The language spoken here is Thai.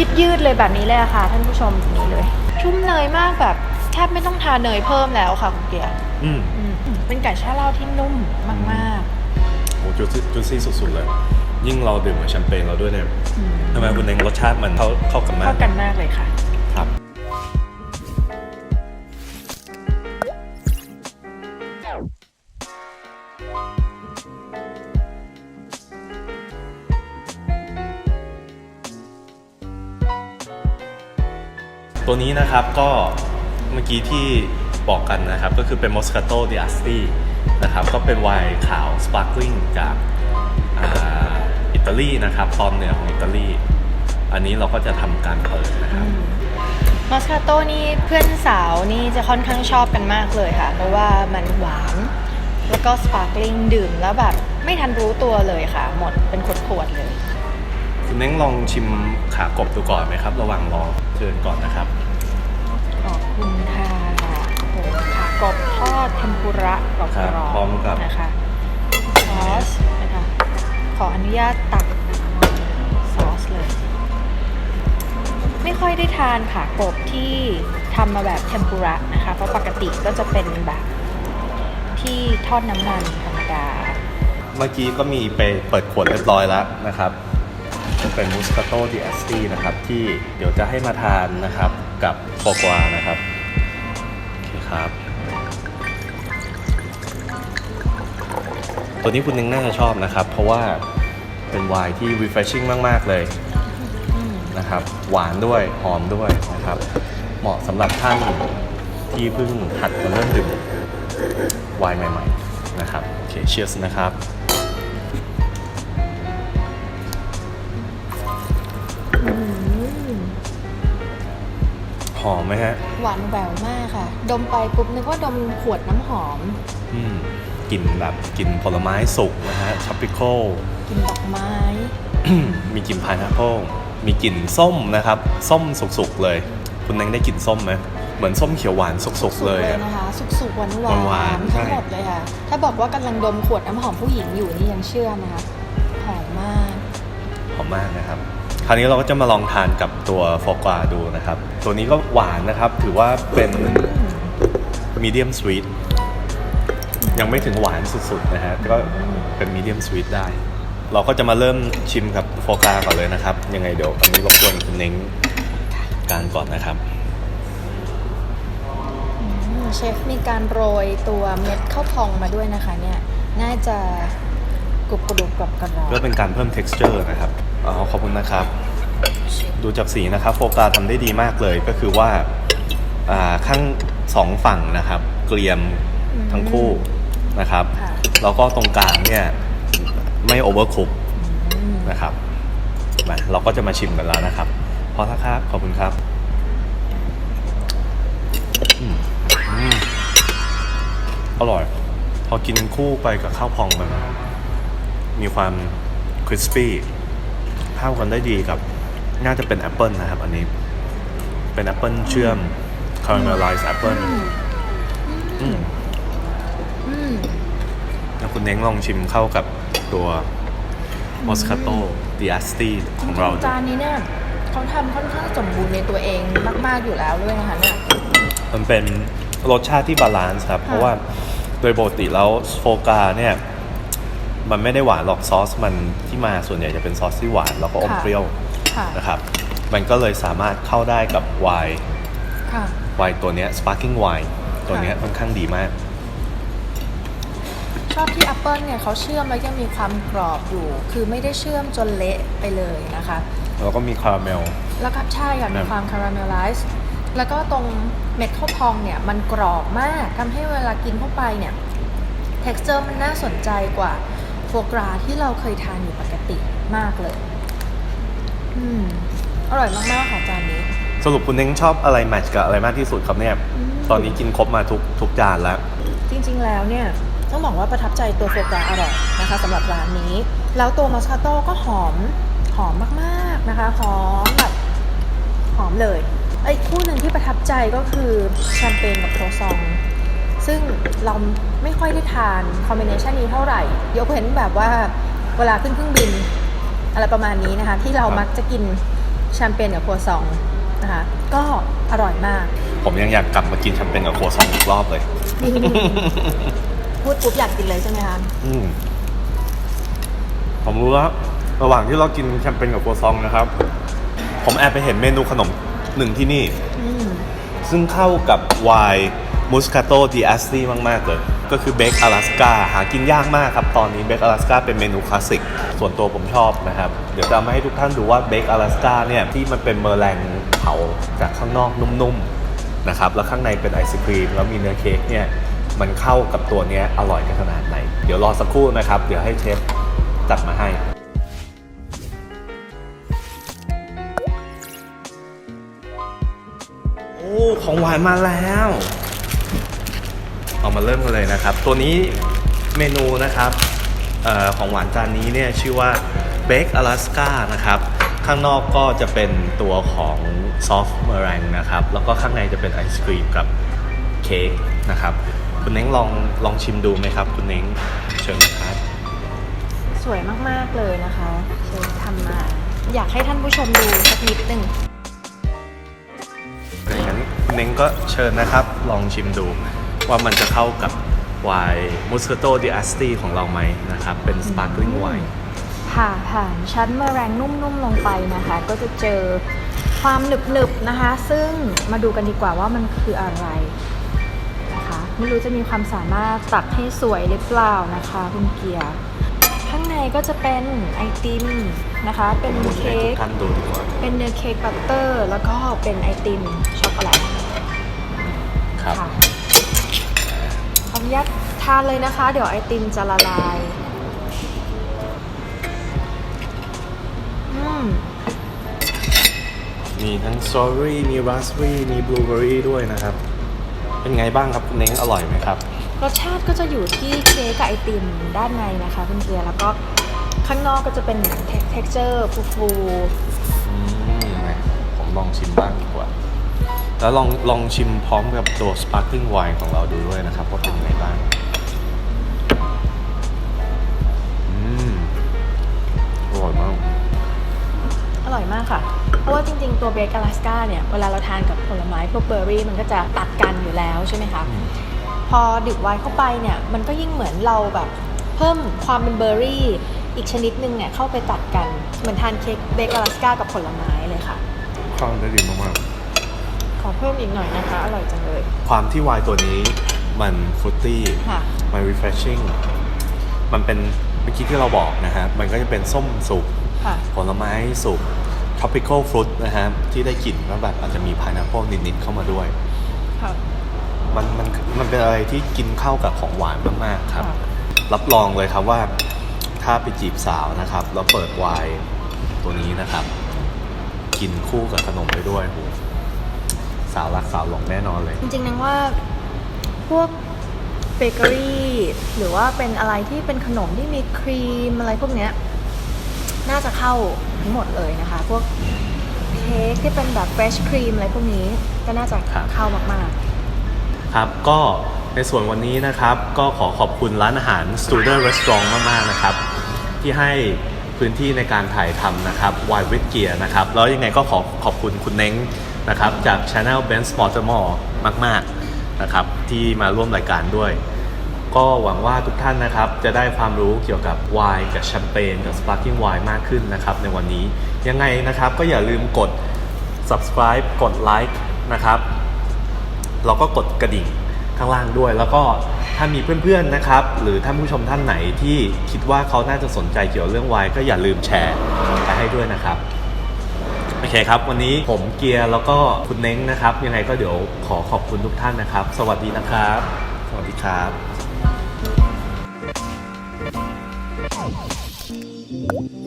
ยืดยืดๆเลยแบบนี้เลยอะค่ะ ท่านผู้ชมแบบนี้เลย ชุ่มเนยมากแบบแทบไม่ต้องทาเนยเพิ่มแล้วค่ะคุณเกียร์อืมอืมเป็นไก่แช่เหล้าที่นุ่มมากโอ้จูซี่จูซี่สุดๆเลย ยิ่งเราดื่มกับแชมเปญเราด้วยเนี่ยๆอืมทำไมคุณเองรสชาติมันเข้าเข้ากันมากเข้ากันมากเลยค่ะ ตัวนี้นะครับก็เมื่อกี้ที่บอกกันนะครับก็คือเป็น Moscato d i a s t i นะครับก็เป็นไวน์ขาว Sparkling จากอ่าอิตาลีนะครับตอนเหนือของอิตาลี อันนี้เราก็จะทำการเปิดนะครับมอสคาโต้นี่เพื่อนสาวนี่จะค่อนข้างชอบกันมากเลยค่ะ เพราะว่ามันหวาน แล้วก็สปาร์กลิงดื่มแล้วแบบไม่ทันรู้ตัวเลยค่ะ หมดเป็นขวดๆเลย คุณเน้งลองชิมขากบดูก่อนไหมครับ ระหว่างรอ เชิญก่อนนะครับ ขอบคุณค่ะโอ้โหขากรอบทอดเทมปุระกรอบครับๆพร้อมกับ นะคะซอสนะคะขออนุญาตตักซอสเลย ไม่ค่อยได้ทานขากบที่ทำมาแบบเทมปุระนะคะ เพราะปกติก็จะเป็นแบบที่ทอดน้ำมันธรรมดา เมื่อกี้ก็มีไปเปิดขวดเรียบร้อยแล้วนะครับ เป็นมูสคาโต้ดิอัสตีนะครับ ที่เดี๋ยวจะให้มาทานนะครับกับโฟกวานะครับ โอเคครับ ตัวนี้คุณนึงน่าจะชอบนะครับ เพราะว่าเป็นไวน์ที่ refreshing มาก ๆ เลยนะครับ หวานด้วยหอมด้วยนะครับ เหมาะสำหรับท่านที่เพิ่งหัดมาเริ่มดื่มไวน์ใหม่ ๆ นะครับ โอเคเชียร์สนะครับ หอมไหมฮะ หวานแหววมากค่ะ ดมไปปุ๊บนึกว่าดมขวดน้ำหอม อืมกลิ่นแบบกลิ่นผลไม้สุกนะฮะ tropical กลินดอกไม้ มีกลิ่นพาย n น p เ l e มีกลิ่นส้มนะครับ ส้มสุกๆเลย คุณนังได้กลิ่นส้มไหมเหมือนส้มเขียวหวานสุกๆเลยอะนะคะ สุกๆหวานหวานหวานๆใช่ทั้งหมดเลยค่ะ ถ้าบอกว่ากำลังดมขวดน้ำหอมผู้หญิงอยู่นี่ยังเชื่อนะคะหอมมาก หอมมากนะครับค ราวนี้เราก็จะมาลองทานกับตัวโฟกวาดูนะครับ ตัวนี้ก็หวานนะครับ ถือว่าเป็นมีเดียมสวีทยังไม่ถึงหวานสุดๆนะฮะก็เป็นมีเดียมสวีทได้ เราก็จะมาเริ่มชิมกับโฟกาก่อนเลยนะครับ ยังไงเดี๋ยวอันนี้รบกวนคุณเน้งการก่อนนะครับอืมเชฟมีการโรยตัวเม็ดข้าวพองมาด้วยนะคะเนี่ย น่าจะกรุบกรุบกรอบกรอบเพื่อเป็นการเพิ่ม texture นะครับ อ๋อขอบคุณนะครับ ดูจากสีนะครับ โฟกาทำได้ดีมากเลยก็คือว่าอ่าข้างสองฝั่งนะครับ เกรียมทั้งคู่นะครับค่ะแล้วก็ตรงกลางเนี่ยไม่โอเวอร์คุกอืมนะครับมาเราก็จะมาชิมกันแล้วนะครับ พอแล้วครับขอบคุณครับอืมอืมอร่อย พอกินคู่ไปกับข้าวพองมัน มีความคริสปี้ เข้ากันได้ดีกับ น่าจะเป็นแอปเปิลนะครับ อันนี้ เป็นแอปเปิลเชื่อม caramelized apple อืมอืมแล้วคุณเน้งลองชิมเข้ากับตัว Moscato d i a s t i ของเราดูจานนี้เนี่ยเขาทำค่อนข้างสมบูรณ์ในตัวเองมาก ๆ อยู่แล้วด้วยนะคะเนี่ย มันเป็นรสชาติที่บาลานซ์ครับ เพราะว่าโดยปกติแล้วโฟกาเนี่ย มันไม่ได้หวานหรอกซอสมันที่มาส่วนใหญ่จะเป็นซอสที่หวานแล้วก็อมค่ะเปรี้ยวค่ะนะครับ มันก็เลยสามารถเข้าได้กับไวน์ค่ะไวน์ตัวเนี้ย sparkling wine ตัวเนี้ยค่อนข้างดีมาก ชอบที่แอปเปิลเนี่ยเขาเชื่อมแล้วยังมีความกรอบอยู่ คือไม่ได้เชื่อมจนเละไปเลยนะคะ แล้วก็มีคาราเมล แล้วก็ใช่ค่ะคมีรับความคาราเมลไลซ์แล้วก็ตรงเม็ดข้าวพองเนี่ยมันกรอบมากทำให้เวลากินเข้าไปเนี่ย t e x t อร์มันน่าสนใจกว่า โฟกราที่เราเคยทานอยู่ปกติมากเลย อืม อร่อยมาก ๆ ค่ะจานนี้ สรุปคุณเน้งชอบอะไรแมทช์กับอะไรมากที่สุดครับเนี่ยอืมตอนนี้กินครบมาทุกทุกจานแล้ว จริง ๆ แล้วเนี่ย ต้องบอกว่าประทับใจตัวโฟกราอร่อยนะคะสำหรับร้านนี้ แล้วตัวมัสคาโต้ก็หอม หอมมากๆนะคะ หอมแบบหอมเลยไอ้คู่หนึ่งที่ประทับใจก็คือแชมเปญกับโครซอง ซึ่งเราไม่ค่อยได้ทานคอมบิเนชันนี้เท่าไหร่ ยกเว้นแบบว่าเวลาขึ้นเครื่องบิน อะไรประมาณนี้นะคะ ที่เรามักจะกินแชมเปญกับครัวซองนะคะก็อร่อยมาก ผมยังอยากกลับมากินแชมเปญกับครัวซองอีกรอบเลย พูดปุ๊บอยากกินเลยใช่ไหมคะอืมผมรู้แล้วระหว่างที่เรากินแชมเปญกับครัวซองนะครับ ผมแอบไปเห็นเมนูขนมหนึ่งที่นี่อืมซึ่งเข้ากับไวน์ มูสคาโตดีแอสตี้มากๆเลย ก็คือเบคอลาสกาหากินยากมากครับ ตอนนี้เบคอลาสกาเป็นเมนูคลาสสิก ส่วนตัวผมชอบนะครับ เดี๋ยวจะเอามาให้ทุกท่านดูว่าเบคอลาสกาเนี่ย ที่มันเป็นเมอร์แรงเผาจากข้างนอกนุ่มๆนะครับ แล้วข้างในเป็นไอศครีม แล้วมีเนื้อเค้กเนี่ย มันเข้ากับตัวนี้อร่อยกันขนาดไหน เดี๋ยวรอสักครู่นะครับ เดี๋ยวให้เชฟจัดมาให้โอ้ของหวานมาแล้ว เอามาเริ่มกันเลยนะครับ ตัวนี้เมนูนะครับเออของหวานจานนี้เนี่ยชื่อว่า Bake Alaska นะครับ ข้างนอกก็จะเป็นตัวของซอฟต์เมอร์แรงนะครับ แล้วก็ข้างในจะเป็นไอศครีมกับเค้กนะครับ คุณเน้งลองลองชิมดูไหมครับ คุณเน้งเชิญนะครับสวยมาก ๆ เลยนะคะเชฟทำมา อยากให้ท่านผู้ชมดูสักนิดหนึ่งงั้นคุณเน้งก็เชิญนะครับ ลองชิมดู ว่ามันจะเข้ากับไวน์มูส c โตดิอัสตีของเราไหมนะครับ เป็นสปาร์ l ลิ n งไวน์ผ่าผ่านชั้นแมลงนุ่มๆลงไปนะคะ ก็จะเจอความหนึบๆนะคะ ซึ่งมาดูกันดีกว่าว่ามันคืออะไรนะคะ ไม่รู้จะมีความสามารถตักให้สวยหรือเปล่านะคะคุณเกียร์ข้างในก็จะเป็นไอติมนะคะ เป็นให้เค้ทุกกท่านดูดีกว่าเป็นเนื้อเค้กบัตเตอร์ แล้วก็เป็นไอติมช็อกโกแลตครับค่ะขออนุญาตทานเลยนะคะ เดี๋ยวไอติมจะละลาย อืม มีทั้งสตรอเบอรี่มีราสเบอรี่มีบลูเบอรี่ด้วยนะครับ เป็นไงบ้างครับคุณเน้งอร่อยไหมครับ รสชาติก็จะอยู่ที่เค้กกับไอติมด้านในนะคะคุณเกียร์แล้วก็ข้างนอกก็จะเป็นเหมือนเท็กเจอร์ฟูอืมไหนผมลองชิมบ้างดีกว่า แล้วลองลองชิมพร้อมกับตัว sparkling wine ของเราดูด้วยนะครับว่าเป็นไงบ้าง ร่อยมากค่ะ เพราะว่าจริง ๆ ตัวเบคอลาสกาเนี่ย เวลาเราทานกับผลไม้พวกเบอร์รี่มันก็จะตัดกันอยู่แล้วใช่ไหมคะอืมพอดื่มไวน์เข้าไปเนี่ย มันก็ยิ่งเหมือนเราแบบเพิ่มความเป็นเบอร์รี่ อีกชนิดหนึ่งเนี่ยเข้าไปตัดกัน เหมือนทานเค้กเบคอลาสกากับผลไม้เลยค่ะเข้าได้ดีมากขอเพิ่มอีกหน่อยนะคะ อร่อยจังเลยๆความที่ไวน์ตัวนี้มันฟรุตตี้ค่ะมัน refreshing มันเป็นเมื่อกี้ที่เราบอกนะฮะ มันก็จะเป็นส้มสุกค่ะผลไม้สุก tropical fruit นะฮะที่ได้กลิ่นว่าแบบอาจจะมี pineapple นิดๆเข้ามาด้วยค่ะมันมันมันเป็นอะไรที่กินเข้ากับของหวานมากๆครับค่ะรับรองเลยครับว่าถ้าไปจีบสาวนะครับ แล้วเปิดไวน์ตัวนี้นะครับ กินคู่กับขนมไปด้วยโหสาวรักสาวหลงแน่นอนเลย จริงๆนังว่าพวกเบเกอรี่หรือว่าเป็นอะไรที่เป็นขนมที่มีครีมอะไรพวกเนี้ย น่าจะเข้า ทั้งหมดเลยนะคะ พวกเค้กที่เป็นแบบเฟรชครีมอะไรพวกนี้ก็น่าจะครับ เข้ามาก ครับก็ในส่วนวันนี้นะครับก็ขอขอบคุณร้านอาหาร Student Restaurant มาก ๆ นะครับ ที่ให้พื้นที่ในการถ่ายทำนะครับ Wide with Gear นะครับ แล้วยังไงก็ขอขอบคุณคุณเน้งนะครับ จาก Channel Ben s p o r t m o r e มาก ๆ นะครับ ที่มาร่วมรายการด้วย ก็หวังว่าทุกท่านนะครับ จะได้ความรู้เกี่ยวกับไวน์กับแชมเปญกับ Sparkling Wine มากขึ้นนะครับ ในวันนี้ยังไงนะครับ ก็อย่าลืมกด subscribe กดไลค์นะครับเราก็กดกระดิ่งข้างล่างด้วย แล้วก็ถ้ามีเพื่อนๆนะครับ หรือท่านผู้ชมท่านไหนที่คิดว่าเขาน่าจะสนใจเกี่ยวกับเรื่องไวายก็อย่าลืมแชร์ไปให้ด้วยนะครับโอเคครับ วันนี้ผมเกียร์แล้วก็คุณเน้งนะครับ ยังไงก็เดี๋ยวขอขอบคุณทุกท่านนะครับ สวัสดีนะครับ สวัสดีครับ Thank you.